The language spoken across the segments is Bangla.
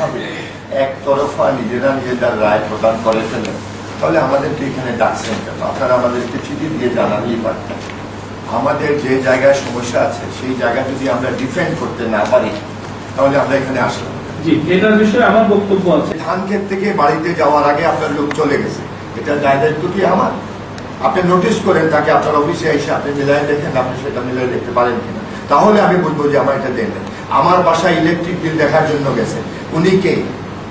এইভাবে একতরফা নিজেরা নিজেদের রায় প্রদান করে ফেলেন তাহলে আমাদেরকে এখানে ডাকছেন কেন? আপনারা আমাদেরকে চিঠি দিয়ে জানালেই পারতেন আমাদের যে জায়গায় সমস্যা আছে সেই জায়গা যদি আমরা ডিফেন্ড করতে না পারি তাহলে আমরা এখানে আসলাম জি এটার বিষয়ে আমার বক্তব্য আছে। ধান ক্ষেত থেকে বাড়িতে যাওয়ার আগে আপনার লোক চলে গেছে। এটা দায় দায়িত্ব কি আমার? আপনি নোটিশ করেন তাকে আপনার অফিসে এসে আপনি মিলাই দেখেন আপনি সেটা মিলাই দেখতে পারেন কিনা। তাহলে আমি বলব যে আমার এটা দেন আমার বাসায় ইলেকট্রিক বিল দেখার জন্য গেছে। উনি কে?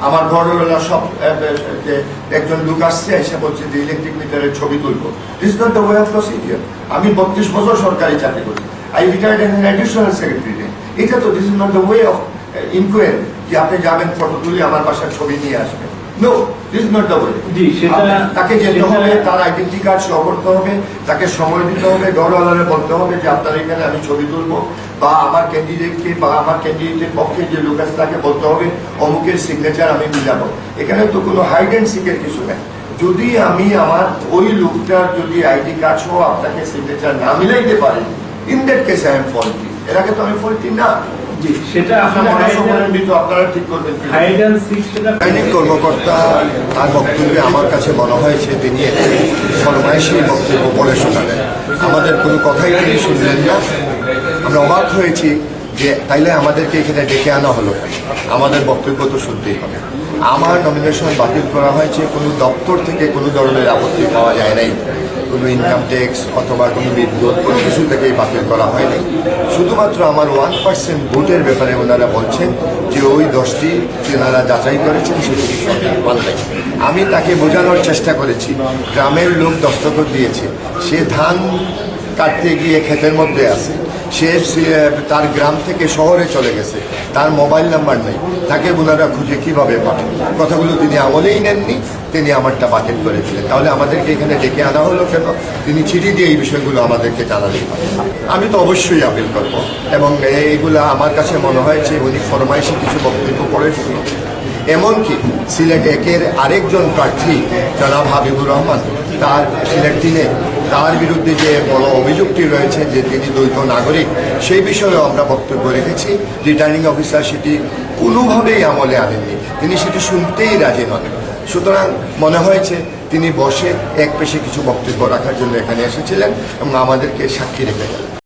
আমার ঘরওয়ালা সব একজন লোক আসছে, এসে বলছে যে ইলেকট্রিক মিটারের ছবি তুলবো। This not the way of procedure আমি বত্রিশ বছর সরকারি চাকরি করছি I retired an additional secretary এটা তো this is not the way of inquiry যে আপনি যাবেন ফটো তুলে আমার বাসার ছবি নিয়ে আসবেন। নো দিস নট দ্য জি, সেটা- তাকে যেতে হবে তার আইডেন্টি কার্ড শো করতে হবে তাকে সময় দিতে হবে ঘরওয়ালারে বলতে হবে যে আপনার এখানে আমি ছবি তুলবো বা আমার ক্যান্ডিডেটকে বা আমার ক্যান্ডিডেটের পক্ষে যে লোক আছে তাকে বলতে হবে অমুকের সিগনেচার আমি মিলাবো। এখানে তো কোনো হাইড অ্যান্ড সিকের কিছু নেই। যদি আমি আমার ওই লোকটার যদি আইডি কার্ড সহ আপনাকে সিগনেচার না মিলাইতে পারি in that case I am faulty এর আগে তো আমি ফল্টি না। সেটা কর্মকর্তা তার বক্তব্যে আমার কাছে মনে হয়েছে তিনি একটি বক্তব্য বলে শোনালেন। আমাদের কোনো কথাই তিনি শুনলেন না। আমরা অবাক হয়েছি যে তাইলে আমাদেরকে এখানে ডেকে আনা হলো আমাদের বক্তব্য তো শুনতেই হবে। আমার নমিনেশন বাতিল করা হয়েছে কোনো দপ্তর থেকে কোনো ধরনের আপত্তি পাওয়া যায় নাই। কোনো ইনকাম ট্যাক্স অথবা কোনো বিদ্যুৎ, কোনো কিছু থেকেই বাতিল করা হয়নি। শুধুমাত্র আমার ওয়ান পার্সেন্ট ভোটের ব্যাপারে ওনারা বলছেন যে ওই দশটি তেনারা যাচাই করেছেন সেটি আমি তাকে বোঝানোর চেষ্টা করেছি। গ্রামের লোক দস্তখত দিয়েছে। সে ধান কাটতে গিয়ে ক্ষেতের মধ্যে আছে। সে তার গ্রাম থেকে শহরে চলে গেছে। তার মোবাইল নাম্বার নেই। তাকে ওনারা খুঁজে কীভাবে পাবেন কথাগুলো তিনি আমলেই নেননি, তিনি আমারটা বাতিল করে দিলেন তাহলে আমাদেরকে এখানে ডেকে আনা হলো কেন? তিনি চিঠি দিয়ে এই বিষয়গুলো আমাদেরকে জানালেই পারেন আমি তো অবশ্যই আপিল করব এবং এইগুলো আমার কাছে মনে হয় যে উনি ফরমাইশে কিছু বক্তব্য করেছেন। এমনকি সিলেট একের আরেকজন প্রার্থী, জনাব হাবিবুর রহমান, তার সিলেট তিনে তার বিরুদ্ধে যে বড় অভিযোগটি রয়েছে যে তিনি দ্বৈত নাগরিক, সেই বিষয়েও আমরা বক্তব্য রেখেছি। রিটার্নিং অফিসার সেটি কোনোভাবেই আমলে আনেননি। তিনি সেটি শুনতেই রাজি নন। সুতরাং মনে হয়েছে তিনি বসে এক পেশে কিছু বক্তব্য রাখার জন্য এখানে এসেছিলেন এবং আমাদেরকে সাক্ষী রেখে গেলেন।